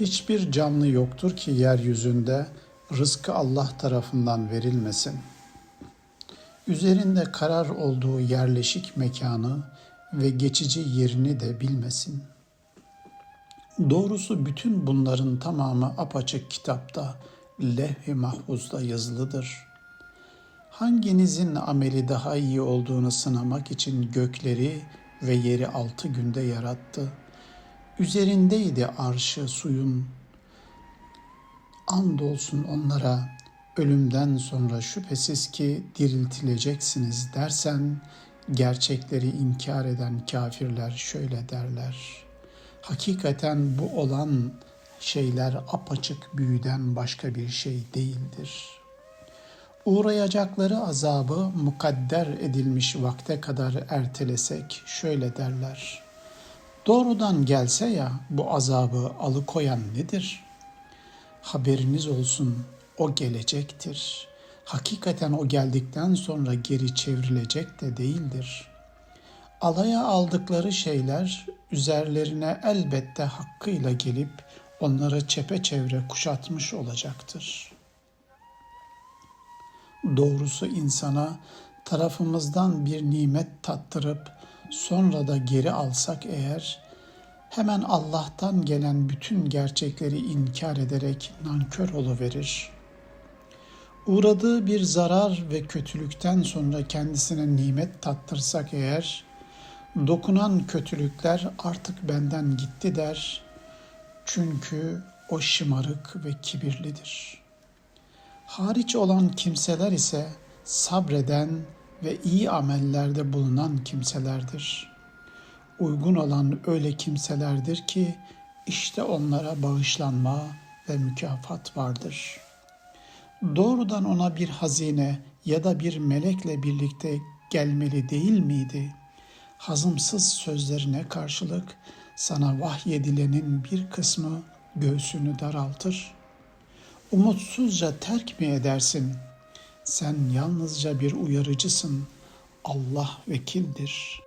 Hiçbir canlı yoktur ki yeryüzünde rızkı Allah tarafından verilmesin. Üzerinde karar olduğu yerleşik mekanı ve geçici yerini de bilmesin. Doğrusu bütün bunların tamamı apaçık kitapta, levh-i mahfuzda yazılıdır. Hanginizin ameli daha iyi olduğunu sınamak için gökleri ve yeri altı günde yarattı. Üzerindeydi arşı suyun. Andolsun onlara ölümden sonra şüphesiz ki diriltileceksiniz dersen gerçekleri inkar eden kafirler şöyle derler. Hakikaten bu olan şeyler apaçık büyüden başka bir şey değildir. Uğrayacakları azabı mukadder edilmiş vakte kadar ertelesek şöyle derler. Doğrudan gelse ya bu azabı alıkoyan nedir? Haberiniz olsun o gelecektir. Hakikaten o geldikten sonra geri çevrilecek de değildir. Alaya aldıkları şeyler üzerlerine elbette hakkıyla gelip onları çepeçevre kuşatmış olacaktır. Doğrusu insana tarafımızdan bir nimet tattırıp sonra da geri alsak eğer hemen Allah'tan gelen bütün gerçekleri inkar ederek nankör oluverir. Uğradığı bir zarar ve kötülükten sonra kendisine nimet tattırsak eğer, dokunan kötülükler artık benden gitti der. Çünkü o şımarık ve kibirlidir. Hariç olan kimseler ise sabreden ve iyi amellerde bulunan kimselerdir. Uygun olan öyle kimselerdir ki işte onlara bağışlanma ve mükafat vardır. Doğrudan ona bir hazine ya da bir melekle birlikte gelmeli değil miydi? Hazımsız sözlerine karşılık sana vahyedilenin bir kısmı göğsünü daraltır. Umutsuzca terk mi edersin? Sen yalnızca bir uyarıcısın. Allah vekildir.''